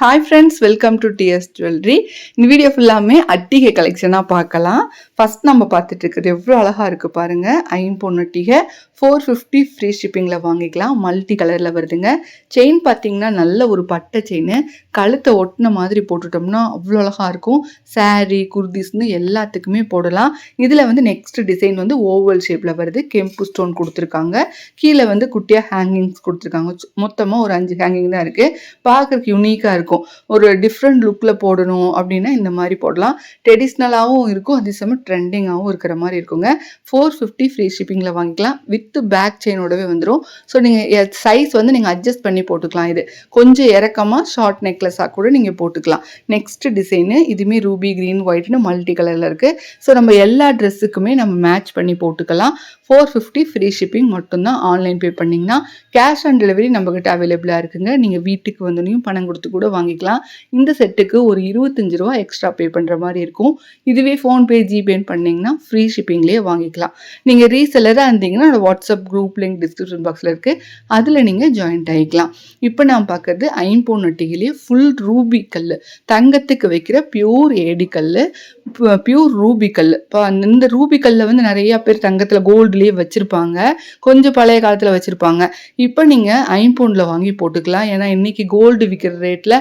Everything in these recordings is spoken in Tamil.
Hi friends welcome to TS jewellery இந்த வீடியோ ஃபுல்லாமே அட்டிகை கலெக்ஷனாக பார்க்கலாம். ஃபஸ்ட் நம்ம பார்த்துட்டு இருக்கிறது எவ்வளோ அழகாக இருக்குது பாருங்கள் ஐம்பொன் அட்டிகை. ஃபோர் ஃபிஃப்டி ஃப்ரீ ஷிப்பிங்கில் வாங்கிக்கலாம். மல்டி கலரில் வருதுங்க. செயின் பார்த்தீங்கன்னா நல்ல ஒரு பட்டை செயின் கழுத்தை ஒட்டின மாதிரி போட்டுட்டோம்னா அவ்வளோ அழகாக இருக்கும். சாரீ குர்திஸ்னு எல்லாத்துக்குமே போடலாம். இதில் வந்து நெக்ஸ்ட் டிசைன் வந்து ஓவல் ஷேப்பில் வருது. கெம்பு ஸ்டோன் கொடுத்துருக்காங்க. கீழே வந்து குட்டியாக ஹேங்கிங்ஸ் கொடுத்துருக்காங்க. மொத்தமாக ஒரு அஞ்சு ஹேங்கிங் தான் இருக்குது பார்க்குறக்கு யூனிக்காக இருக்கும். இருக்கும். ஒரு டிஃப்ரெண்ட் லுக்கில் போடணும் அப்படின்னா இந்த மாதிரி போடலாம். ட்ரெடிஷ்னலாகவும் இருக்கும் அதே சமயம் ட்ரெண்டிங்காகவும் இருக்கிற மாதிரி இருக்குங்க. ஃபோர் ஃபிஃப்டி ஃப்ரீ ஷிப்பிங்கில் வாங்கிக்கலாம். வித் பேக் செயினோடவே வந்துடும் ஸோ நீங்கள் சைஸ் வந்து நீங்கள் அட்ஜஸ்ட் பண்ணி போட்டுக்கலாம் இது. கொஞ்சம் இறக்கமாக ஷார்ட் நெக்லஸாக கூட நீங்கள் போட்டுக்கலாம். நெக்ஸ்ட் டிசைனு இதுவுமே ரூபி க்ரீன் ஒயிட்னு மல்டி கலரில் இருக்குது ஸோ நம்ம எல்லா ட்ரெஸ்ஸுக்குமே நம்ம மேட்ச் பண்ணி போட்டுக்கலாம். ஃபோர் ஃபிஃப்டி ஃப்ரீ ஷிப்பிங் மட்டும்தான் ஆன்லைன் பே பண்ணிங்கன்னா கேஷ் ஆன் டெலிவரி நம்மக்கிட்ட அவைலபிளாக இருக்குங்க. நீங்கள் வீட்டுக்கு வந்தோடனையும் பணம் கொடுத்து கூட வாங்கிக்கலாம். இந்த செட்டுக்கு ஒரு இருபத்தஞ்சு ரூபா எக்ஸ்ட்ரா பே பண்ணுற மாதிரி இருக்கும். இதுவே ஃபோன்பே ஜிபேன்னு பண்ணிங்கன்னா ஃப்ரீ ஷிப்பிங்லேயே வாங்கிக்கலாம். நீங்கள் ரீசெல்லராக இருந்தீங்கன்னா என்னோட வாட்ஸ்அப் குரூப் லிங்க் டிஸ்கிரிப்ஷன் பாக்ஸில் இருக்குது அதில் நீங்கள் ஜாயின்ட் ஆகிக்கலாம் இப்போ நான் பார்க்குறது ஐம்பொன் நட்டிகிலே ஃபுல் ரூபி கல் தங்கத்துக்கு வைக்கிற பியூர் ஏடி கல் பியூர் ரூபி கல் இப்போ இந்த ரூபி கல்லை வந்து நிறைய பேர் தங்கத்தில் கோல்டுலேயே வச்சுருப்பாங்க. கொஞ்சம் பழைய காலத்தில் வச்சுருப்பாங்க. இப்போ நீங்கள் ஐம்பொனில் வாங்கி போட்டுக்கலாம். ஏன்னா இன்றைக்கி கோல்டு விற்கிற ரேட்டில்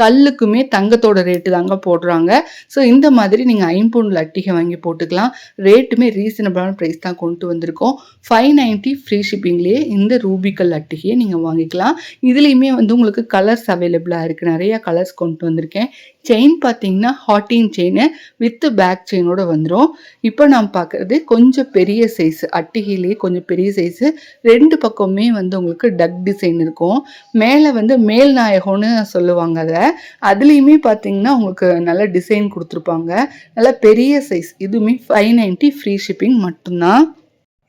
கல்லுக்குமே தங்கத்தோட ரேட்டு தாங்க போடுறாங்க. ஸோ இந்த மாதிரி நீங்கள் ஐம்பொனில் அட்டிகை வாங்கி போட்டுக்கலாம். ரேட்டுமே ரீசனபிளான ப்ரைஸ் தான் கொண்டு வந்திருக்கோம். ஃபைவ் நைன்ட்டி ஃப்ரீ ஷிப்பிங்லேயே இந்த ரூபிக்கல் அட்டிகையை நீங்கள் வாங்கிக்கலாம். இதுலேயுமே வந்து உங்களுக்கு கலர்ஸ் அவைலபிளாக இருக்குது நிறைய கலர்ஸ் கொண்டு வந்திருக்கேன். செயின் பார்த்தீங்கன்னா ஹாட்டின் செயின் வித் பேக் செயினோட வந்துடும் இப்போ நான் பார்க்குறது கொஞ்சம் பெரிய சைஸ் அட்டிகையிலேயே கொஞ்சம் பெரிய சைஸு ரெண்டு பக்கமுமே வந்து உங்களுக்கு டக் டிசைன் இருக்கும். மேலே வந்து மேல் நாயகம்னு சொல்லுவாங்க அதை. அதுலேயுமே பார்த்தீங்கன்னா உங்களுக்கு நல்ல டிசைன் கொடுத்துருப்பாங்க. நல்ல பெரிய சைஸ் இதுவுமே ஃபைவ் நைன்ட்டி ஃப்ரீ ஷிப்பிங் மட்டும்தான்.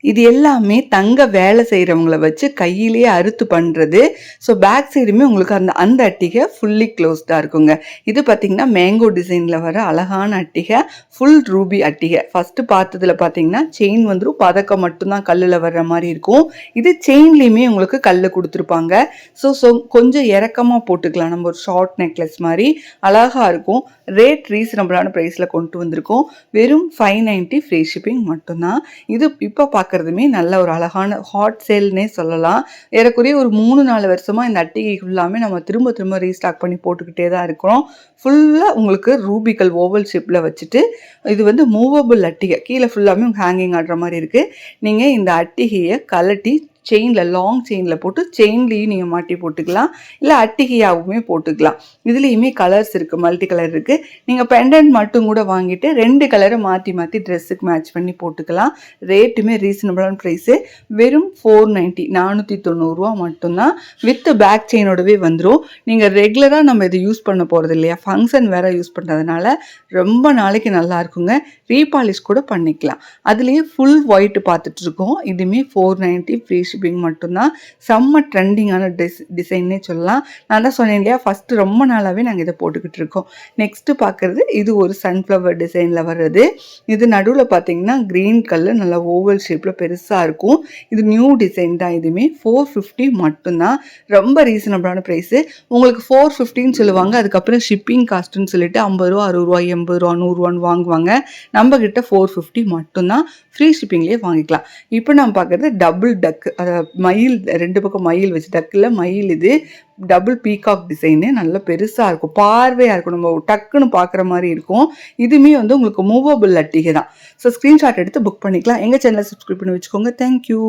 இது எல்லாமே தங்க வேலை செய்கிறவங்கள வச்சு கையிலேயே அறுத்து பண்ணுறது ஸோ பேக் சைடுமே உங்களுக்கு அந்த அந்த அட்டிகை ஃபுல்லி க்ளோஸ்டாக இருக்குங்க. இது பார்த்திங்கன்னா மேங்கோ டிசைனில் வர அழகான அட்டிகை ஃபுல் ரூபி அட்டிகை. ஃபஸ்ட்டு பார்த்ததில் பார்த்தீங்கன்னா செயின் வந்துடும் பதக்கம் மட்டும்தான் கல்லில் வர்ற மாதிரி இருக்கும். இது செயின்லேயுமே உங்களுக்கு கல் கொடுத்துருப்பாங்க. ஸோ ஸோ கொஞ்சம் இறக்கமாக போட்டுக்கலாம். நம்ம ஒரு ஷார்ட் நெக்லஸ் மாதிரி. அழகாக இருக்கும். ரேட் ரீசனபிளான ப்ரைஸில் கொண்டு வந்திருக்கோம். வெறும் ஃபைவ் நைன்ட்டி ஃப்ரீ ஷிப்பிங் மட்டும்தான். இது இப்போ பார்க்குறதுமே நல்ல ஒரு அழகான ஹாட் சேல்னே சொல்லலாம். ஏறக்குறைய ஒரு மூணு நாலு வருஷமாக இந்த அட்டிகை ஃபுல்லாமே நம்ம திரும்ப திரும்ப ரீஸ்டாக் பண்ணி போட்டுக்கிட்டே தான் இருக்கிறோம். ஃபுல்லாக உங்களுக்கு ரூபிக்கல் ஓவல் ஷேப்பில் வச்சுட்டு இது வந்து மூவபிள் அட்டிகை. கீழே ஃபுல்லாமே ஹேங்கிங் ஆடுற மாதிரி இருக்குது நீங்கள் இந்த அட்டிகையை கலட்டி செயினில் லாங் செயினில் போட்டு செயின்லேயும் நீங்கள் மாட்டி போட்டுக்கலாம். இல்லை அட்டிகையாகவுமே போட்டுக்கலாம். இதுலேயுமே கலர்ஸ் இருக்குது மல்டி கலர் இருக்குது நீங்கள் பெண்டன்ட் மட்டும் கூட வாங்கிட்டு ரெண்டு கலரை மாற்றி மாற்றி ட்ரெஸ்ஸுக்கு மேட்ச் பண்ணி போட்டுக்கலாம். ரேட்டுமே ரீசனபிளான ப்ரைஸு வெறும் ஃபோர் நைன்ட்டி நானூற்றி தொண்ணூறுரூவா மட்டும்தான். வித் பேக் செயினோடவே வந்துடும் நீங்கள் ரெகுலராக நம்ம இதை யூஸ் பண்ண போகிறது இல்லையா? ஃபங்க்ஷன் வேறு யூஸ் பண்ணுறதுனால ரொம்ப நாளைக்கு நல்லா இருக்குங்க. ரீபாலிஷ் கூட பண்ணிக்கலாம். அதுலேயே ஃபுல் ஒயிட் பார்த்துட்ருக்கோம் இதுவுமே ஃபோர் நைன்ட்டி ஃப்ரீ ஷிப்பிங் மட்டும்தான். செம்ம ட்ரெண்டிங்கான டிஸ் டிசைன்னே சொல்லலாம். நான் தான் சொன்னேன் இல்லையா ஃபஸ்ட்டு ரொம்ப நாளாகவே நாங்கள் இதை போட்டுக்கிட்டு இருக்கோம். நெக்ஸ்ட்டு பார்க்குறது இது ஒரு சன்ஃப்ளவர் டிசைனில் வர்றது. இது நடுவில் பார்த்தீங்கன்னா க்ரீன் கலர் நல்லா ஓவல் ஷேப்பில் பெருசாக இருக்கும். இது நியூ டிசைன் தான் இதுவுமே ஃபோர் ஃபிஃப்டி மட்டும்தான். ரொம்ப ரீசனபிளான ப்ரைஸு உங்களுக்கு ஃபோர் ஃபிஃப்டின்னு சொல்லுவாங்க. அதுக்கப்புறம் ஷிப்பிங் காஸ்ட்டுன்னு சொல்லிட்டு ஐம்பது ரூபா அறுபது ரூபா எண்பது ரூபா நூறுரூவான்னு வாங்குவாங்க. நம்ம கிட்ட ஃபோர் ஃபிஃப்டி மட்டும்தான். ஃப்ரீ ஷிப்பிங்லேயே வாங்கிக்கலாம். இப்போ நம்ம பார்க்குறது டபுள் டக்கு மயில் ரெண்டு பக்கம் மயில் வச்சு டக்கில் மயில் இது டபுள் பீகாக் டிசைனு நல்லா பெருசாக இருக்கும். பார்வையாக இருக்கும். நம்ம டக்குன்னு பார்க்குற மாதிரி இருக்கும். இதுவுமே வந்து உங்களுக்கு மூவபிள் அட்டிகை தான். ஸோ ஸ்க்ரீன்ஷாட் எடுத்து புக் பண்ணிக்கலாம். எங்கள் சேனலை சப்ஸ்கிரைப் பண்ணி வச்சுக்கோங்க. தேங்க்யூ